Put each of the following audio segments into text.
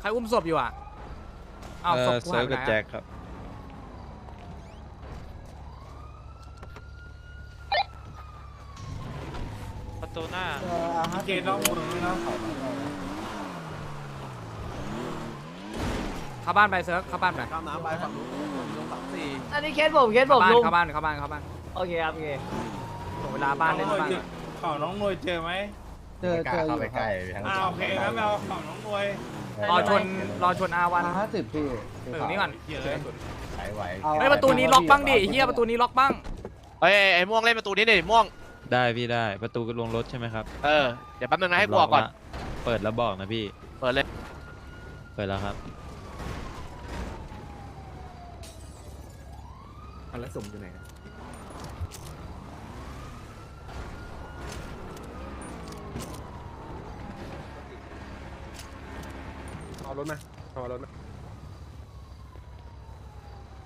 ใครอุ้มศพอยู่อะอ้าวเอศพอกูเซิหาร์ยฟไปกับไหนแจ็อะคครับ ประตูหน้า เกตน้องมึงนะเข้าบ้านไปเซิร์ฟเข้าบ้านไปข้ามน้ำไปฝั่งนู้นลงสามสี่อันนี้เคสผมเคสผเข้ามบ้านลุงเข้าบ้านเข้าบ้านเข้าบ้านโอเคครับโอเคถึงเวลาบ้านเล่นบ้านของน้องนวยเจอไหมเจอเจออยู่ครับอ่าโอเคงั้นเราของน้องนวย รอชนรอชนอาวันห้าสิบพี่ถึงนี้ก่อนเหี้ยเลยอาเฮ้ยประตูนี้ล็อกบ้างดิไอ้เฮียประตูนี้ล็อกบ้างเฮ้ยไอ้ม่วงเล่นประตูนี้ดิม่วง ได้พี่ได้ประตูลงรถใช่ไหมครับ เออ เดี๋ยวแป๊บนึงนะให้กูออกก่อนละเปิดแล้วบอกนะพี่ เปิดเลย เปิดแล้วครับแล้วสมอยู่ไหนเอา รถมาเอารถมา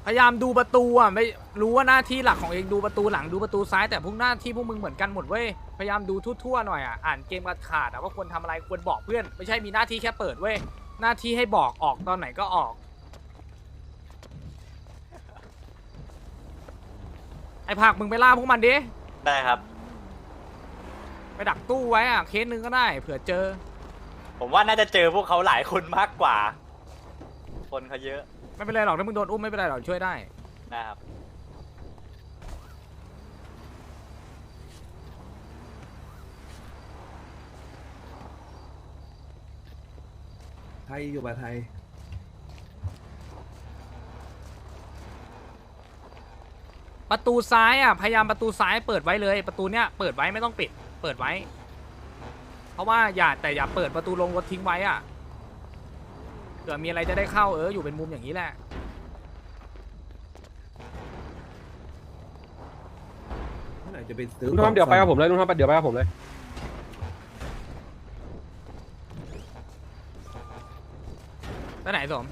พยายามดูประตูอะไม่รู้ว่าหน้าที่หลักของเองดูประตูหลังดูประตูซ้ายแต่พวกหน้าที่พวกมึงเหมือนกันหมดเว้ยพยายามดูทั่วๆหน่อยอะอ่านเกมกัดขาดอะว่าควรทำอะไรควรบอกเพื่อน ไม่ใช่มีหน้าที่แค่เปิดเว้ยหน้าที่ให้บอกออกตอนไหนก็ออก ไอ้ผักมึงไปล่าพวกมันดิได้ครับ ไปดักตู้ไว้อะเคสหนึงก็ได้เผื่อเจอ ผมว่าน่าจะเจอพวกเขาหลายคนมากกว่า คนเขาเยอะไม่เป็นไรหรอกถ้ามึงโดนอุ้มไม่เป็นไรหรอกช่วยได้ นะครับ ไทยอยู่บ่ไทย ประตูซ้ายอะพยายามประตูซ้ายเปิดไว้เลย ประตูเนี้ยเปิดไว้ไม่ต้องปิด เปิดไว้ เพราะว่าอย่าแต่อย่าเปิดประตูลงรถทิ้งไว้อะเผื่อมีอะไรจะได้เข้าเอออยู่เป็นมุมอย่างนี้แหละไหนจะไปซื้อลุงทำเดี๋ยวไปกับผมเลยลุงทำเดี๋ยวไปกับผมเลย ไปไหนสม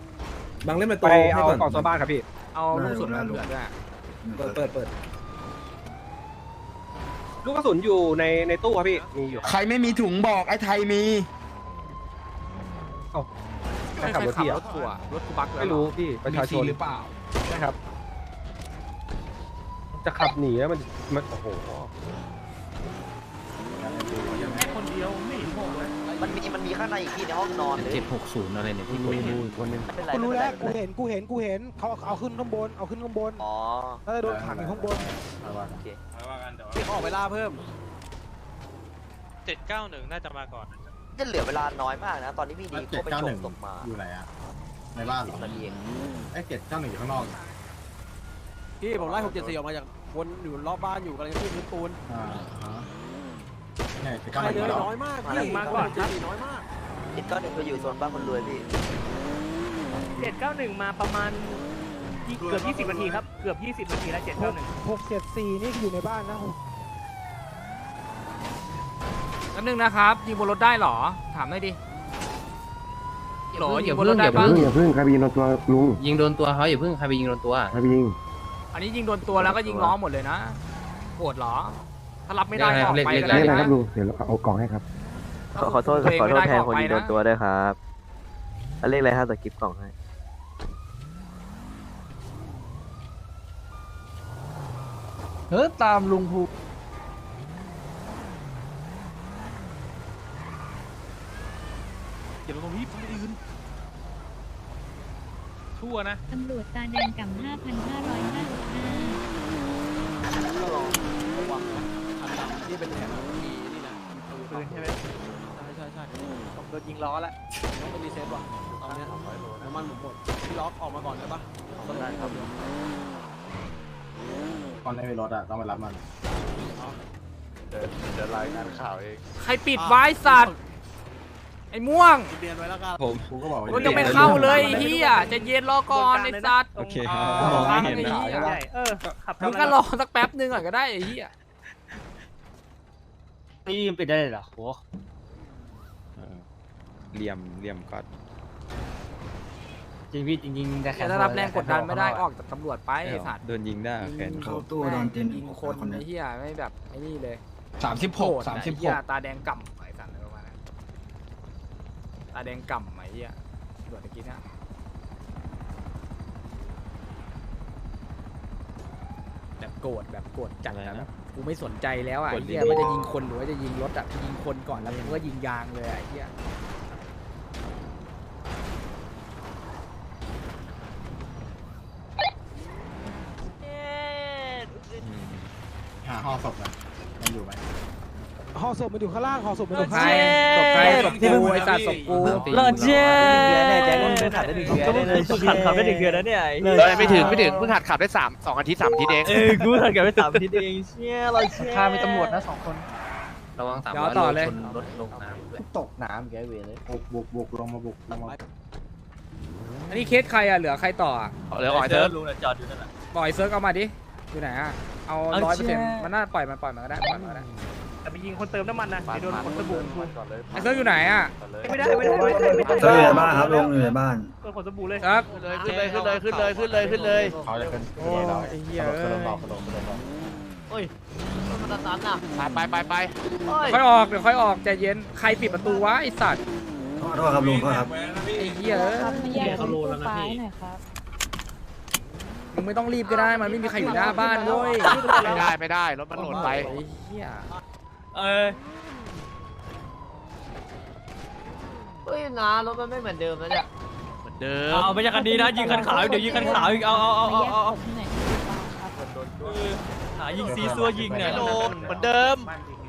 บางเล่นประตูไปให้เอาก่อนกล่องโซบ้านครับพี่เอาลูกสุดมาเหลือด้วยเปิดเปิดเปิด ลูกกระสุนอยู่ในในตู้ครับพี่ มีอยู่ใครไม่มีถุงบอกไอ้ไทยมี ใครขับรถพี่รอะถทัวร์รถกูบักแล้วไม่รู้พี่ประชาชนหรือเปล่าใช่ครับ จะขับหนีแล้วมันมันโอ้โหมัน มีมันมีข้างในอีกที่ในห้องนอนเลยเจ็ดหกศูนย์อะไรเนี่ยพี่ดูดูอีกคนหนึงไม่เป็นไรกูรู้แล้วไม่กูเป็นไรเห็นกูเห็นกูเห็นเขาเอาขึ้นข้างบนเอาขึ้นข้างบนอ๋อแล้วจะโดนขังอยู่ข้างบนโอเคพี่เขาออกไปล่าเพิ่ม791น่าจะมาก่อนจะเหลือเวลาน้อยมากนะ ตอนนี้พี่ดีเขาไปส่งตกมาอยู่ไหนอะในบ้านเหรอนาทีเองไอ้เจ็ดเก้าหนึ่งอยู่ข้างนอกพี่ผมไล่หกเจ็ดสี่ออกมาจากวนอยู่รอบบ้านอยู่กำลังจะขึ้นพื้นปูน อ่าฮะเนี่ยเจ็ดเก้าหในึ่งเดินแล้วน้อยมากพี่มากกว่าน้อยมากติดก้อนหนึ่งไปอยู่โซนบ้านคนรวยพี่เจ็ดเก้าหนึ่งมาประมาณเกือบยี่สิบนาทีครับ เกือบยี่สิบนาทีแล้วเจ็ดเก้าหนึ่งหกเจ็ดสี่นี่อยู่ในบ้านนะแป๊บนึงนะครับยิงบนรถได้เหรอ ถามหน่อยดิหรอยิงบนรถได้อย่าปะเพิ่งอย่าเพิ่งใครไปยิงโดนตัวลุงยิงโดนตัวเขาอย่าเพิ่งใครไปยิงโดนตัวใครไปยิง อันนี้ยิงโดนตัวแล้วก็ยิงล้อหมดเลยนะโหดเหรอ ถ้ารับไม่ได้ก็ออกไปก็เรียกอะไรได้ครับนะลุงเดี๋ยวเราเอากล่องให้ครับขอโทษขอโทษแทนคนยิงโดนตัวด้วยครับเลขอะไรครับตะกิฟกล่องให้เฮ้ยตามลุงภูทั่วนะ ตำรวจตาแดงกับ5,555 ที่เป็นแถบมีนี่นะปืนใช่ไหมใช่ใช่ใช่ผมโดนยิงล้อแล้วต้องรีเซ็ตว่ะตอนนี้น้ำมันหมดพี่ล็อกออกมาก่อนได้ปะได้ครับตอนในรถอะต้องไปรับมันใครปิดไว้สัตว์ไอ้ม่วงเรียนไว้แล้วกันผมกูก็บอกว่ามันยังไม่เข้าเลยไอ้เฮียจะเย็นรอก่อนไอ้สัตว์โอเคคอ๋รัอบค้างไม่ไอ้เห็นเหี้ยใหญ่เออขับมึงก็รอสักแป๊บนึงก่อนก็ได้ไอ้เหี้ย นี่ยิงปิดได้เลยเหรอโหเออเหลี่ยมเหลี่ยมก๊อตจริงพี่จริงๆแต่แต่ถ้ารับแรงกดดันไม่ได้ออกจากตำรวจไปไอ้สัตว์โดนยิงได้แขนเข้าตู้โดนเจนยิงคนไอ้เหี้ยไม่แบบไอ้นี่เลยสามสิบหกโดสามนะสิบไอ้หเหี้ยกตาแดงก่ำไอ้สัตว์อะไรประมาณนั้นตาแดงก่ำไอ้เหี้ยตำรวจเมื่อกี้เนี่ยแบบโกรธแบบโกรธจัดอะไรอะนะแบบ กูไม่สนใจแล้วอะกไอ้ดเหี้ยดิว่าจะยิงคนหรือว่าจะยิงรถอะยิงคนก่อนแล้วมึงก็ยิงยางเลยอะไอ้เหี้ยหาห้องศพนะยังอยู่ไหม ห่อศพมันอยู่ข้างล่างห่อศพมันอศยู่พใคข้างรล่างศพใครศพกูไอ้สัตว์ศพกูเลิศเจ๊ขับได้หนึ่งเดือนเลยขับขับได้หนึ่งเดือนแล้วเนี่ยเอ้ยไม่ถึงไม่ถึงเพิ่งหัดขับได้สามสองอาทิตย์สามอาทิตย์เองเออกูทันกันไปสามทีเองเชี่ยเราเชี่ยข้ามีตำรวจนะสองคนระวังสามเดี๋ยวต่อเลยรถลงน้ำด้วยตกน้ำแกเวเลยบุกบุกบุกลงมาบุกลงมาอันนี้เคสใครอะเหลือใครต่ออะเหลืออ่อยเซิร์ฟลุงจอดอยู่นั่นแหละปล่อยเซิร์ฟเอามาดิอยู่ไหนอะเอาเอาร้อยเชี่เปอร์เซ็นยต์มันน่าปล่อยมันปล่อยมันก็ได้ปล่อยมันก็ได้ แต่ไปยิงคนเติมน้ำมันนะไปโดนคนสบู่ไอ้เซิร์ฟอยู่ไหนอะไม่ได้ไม่ได้ไม่ได้ไม่ได้เจอในบ้านครับลงอยู่ในบ้านโดนคนสบู่เลยเซิร์ฟขึ้นเลยขึ้นเลยขึ้นเลยขึ้นเลยขึ้นเลยเขาจะขึ้นโอ้ไอ้เหี้ยขึ้นเอ้ลงยรอขึ้นลงขึ้นลงไปไปไปค่อยออกเดี๋ยวค่อยออกใจเย็นใครปิดประตูวะไอ้สัตว์ขอโทษครับลุงขอครับไอ้เหี้ยเอ้ยเขาโลแล้วนะพี่มึงไม่ต้องรีบก็ได้มันไม่มีใครอยู่หน้าบ้านเว้ยไม่ได้ไม่ได้รถมันโหลดไปไอ้เหี้ย เออเฮ้ยนะรถมันไม่เหมือนเดิมแล้วเนี่ยเหมือนเดิมเอาไม่ใช่คันนี้นะยิงคันขาวเดี๋ยวยิงคันขาวอีกเอาเอาเอาเอาเอาหายิงซีซัวยิงเนี่ยไม่โดนเหมือนเดิม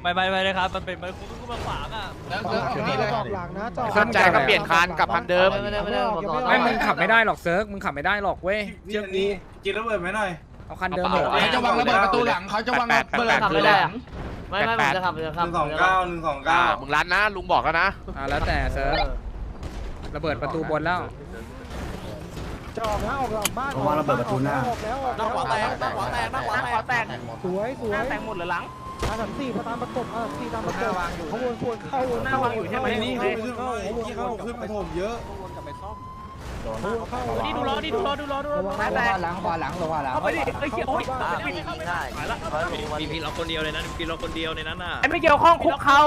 ไม่ไม่ไม่นะครับมันเป็นมันคุ้มมาขวางอะจอดหลังนะจอดเข้าใจก็เปลี่ยนคันกลับคันเดิมไม่ได้ไม่ได้ผมรอไม่มึงขับไม่ได้หรอกเซิร์ฟมึงขับไม่ได้หรอกเว้ยเชื่อกูกินระเบิดไหมหน่อยเอาคันเดิมเถอะเขาจะวางระเบิดประตูหลังเขาจะวางแปดแปดแปดขับไม่ได้อะ ไม่ไม่ผมจะขับผมจะขับหนึ่งสองเก้าหนึ่งสองอ่าเก้ามึงรันนะลุงบอกแล้วนะ อ่าแล้วแต่เซิร์ฟระเบิดประตูบนแล้ว จอดนะออกหลังบ้านผมวางระเบิดประตูหน้า ออกแล้วออกหน้าขวาแตกหน้าขวาแตกหน้าขวาแตกแตกสวยสวยหน้าแตกหมดหรือหลัง อาสามสี่มาตามประกบอาสามสี่ตามประกบเขาวนชวนเข้าวนหน้าวางอยู่ใช่ไหมนี่เขาขึ้นเขาขึ้นไปถมเยอะวนกลับไปซ่อม โดนวนเข้านี่ดูล้อนี่ดูล้อดูล้อดูล้อหน้าแตกหลังขวาหลังขวาหลังเข้าไปดิเฮ้ยโอ้ยไม่ได้หายละมีพี่ล็อกคนเดียวเลยนะไอ้ไม่เกี่ยวข้องคุกเข่า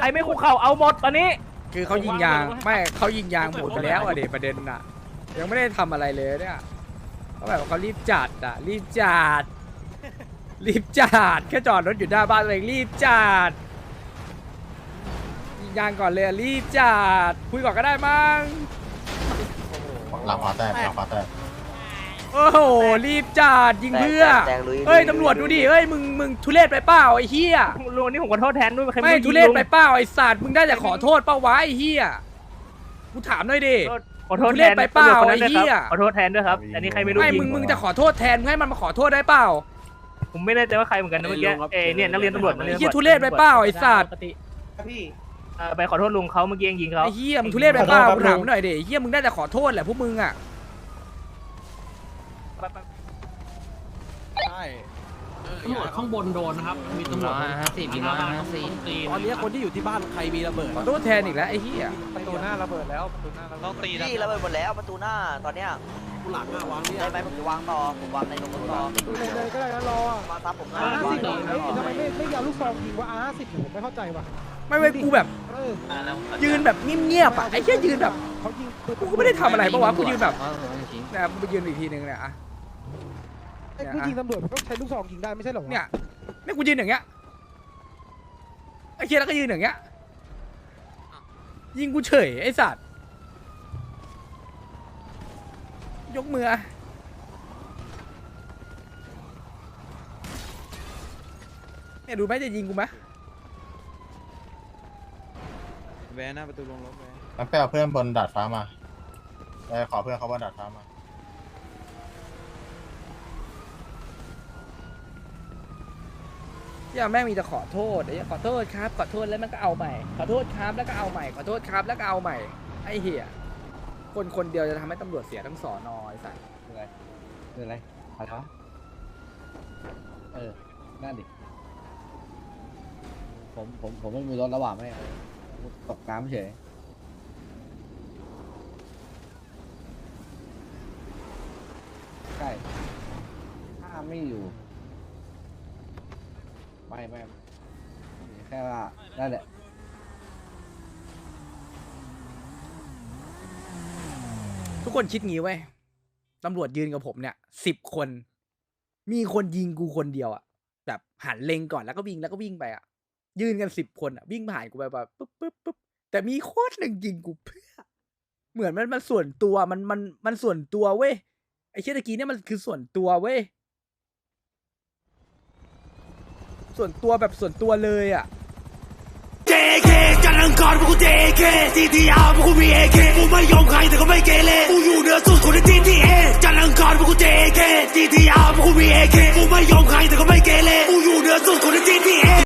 ไอ้ไม่คุกเข่าเอาหมดตอนนี้ คือเขายิงยางไม่เขายิงยางหมดไปแล้วอะเด็ประเด็นน่ะ ยังไม่ได้ทำอะไรเลยเนี่ยเขาแบบเขารีบจัดอะรีบจัดรีบจัดแค่จอดรถอยู่หน้าบ้านตัวเองรีบจัดยิงยางก่อนเลยอะรีบจัดคุยก่อนก็ได้มั้ง หลังขวาแตกหลังขวาแตกโอ้โหรีบจัดยิงเพื่อเฮ้ยตำรวจดูดิเฮ้ยมึงมึงทุเรศไปเปล่าไอ้เหี้ยลุงนี่ผมขอโทษแทนด้วยใครไม่ยิงทุเรศไปเปล่าไอ้สัตว์มึงได้แต่ขอโทษเปล่าวะไอ้เหี้ยกูถามหน่อยดิขอโทษทุแทเรศนไปเปล่าตำรวจคนนั้นด้วยไอ้เหี้คยรับขอโทษแทนด้วยครับอันนี้ใครไม่รู้ไม่ยิมึงงมึงจะขอโทษแทนมึงให้มันมาขอโทษได้เปล่าผมไม่แน่ใจว่าใครเหมือนกันนะเมื่อกี้เอเนี่ยนักเรียนตำรวจนักเรียนไอ้เหี้ยทุเรศไปเปล่าไอ้สัตว์ เออไปขอโทษลุงเขาเมื่อกี้ยังยิงเขาไอ้เหี้ยมึงทุเรศไปเปล่ากูถามหน่อยดิไอ้เหี้ยมึงได้แต่ขอโทษแหละพวกมึงอะใช่ตำรวจข้างบนโดนนะครับ มีตำรวจห้าสิบมีร้อยห้าสิบตอนนี้คนที่อยู่ที่บ้านใครมีระเบิดขอโทษแทนอีกแล้วไอ้เหี้ยประตูหน้าระเบิดแล้วประตูหน้าระเบิดต้องตีนะพี่ระเบิดหมดแล้วประตูหน้าตอนเนี้ยกูหลังอะวางเนี่ยได้ไหมผมจะวางต่อผมวางในโรงรถต่อดูเลยเลยก็ได้นะรออะมาซับผมนะอาห้าสิบทำไมไม่ไม่เอาลูกซองยิงว่าอาห้าสิบผมไม่เข้าใจว่ะ ไม่เว้ยกูแบบเออยืนแบบเงียบๆอะไอ้เหี้ยยืนแบบเขายิงกูก็ไม่ได้ทำอะไรปะวะกูยืนแบบเนี่ยมึงไปยืนอีกทีนึงเนี่ยอะไอ้กูยิงตำรวจมันก็ใช้ลูกซองยิงได้ไม่ใช่เหรอวะเนี่ยเนี่ยกูยืนอย่างเงี้ยไอ้เหี้ยแล้วก็ยืนอย่างเงี้ยยิงกูเฉยไอ้สัตว์ยกมืออะเนี่ยดูไหมจะยิงกูไหม แวนหน้าประตูลงรถแวนมันไปเอาเพื่อนบนดาดฟ้ามาไปขอเพื่อนเขาบนดาดฟ้ามาอย่าแม่งมีแต่ขอโทษไอ้เหี้ยขอโทษครับ ขอโทษแล้วมันก็เอาใหม่ ขอโทษครับแล้วก็เอาใหม่ ขอโทษครับแล้วก็เอาใหม่ ไอ้เหี้ย คนคนเดียวจะทำให้ตำรวจเสียทั้งสอนอไอ้สัสคืออะไรอะไรวะเออ นั่นดิ ผม ผม ผมไม่มีรถระหว่างไม่ ตกน้ำเฉยใช่ถ้าไม่อยู่ ไม่ไม่แค่ว่านั่นแหละทุกคนคิดงี้เว้ยตำรวจยืนกับผมเนี่ยสิบคน มีคนยิงกูคนเดียวอะแบบหันเล็งก่อนแล้วก็วิ่งแล้วก็วิ่งไปอะ ยืนกันสิบคนอะวิ่งผ่านกูไปแบบปุ๊บปุ๊บปุ๊บแต่มีโคตรหนึ่งยิงกูเพื่อ เหมือนมันมันส่วนตัวมันมันมันส่วนตัวเว้ยไอ้เชี่ยตะกี้เนี่ยมันคือส่วนตัวเว้ยส่วนตัวแบบส่วนตัวเลยอะ JK จันทร์อังคารพวกกู JK CTR พวกกูมี AK กูไม่ยอมใครแต่ก็ไม่เกเรกูอยู่เหนือสุดคนใน GTA จันทร์อังคารพวกกู JK CTR พวกกูมี AK กูไม่ยอมใครแต่ก็ไม่เกเร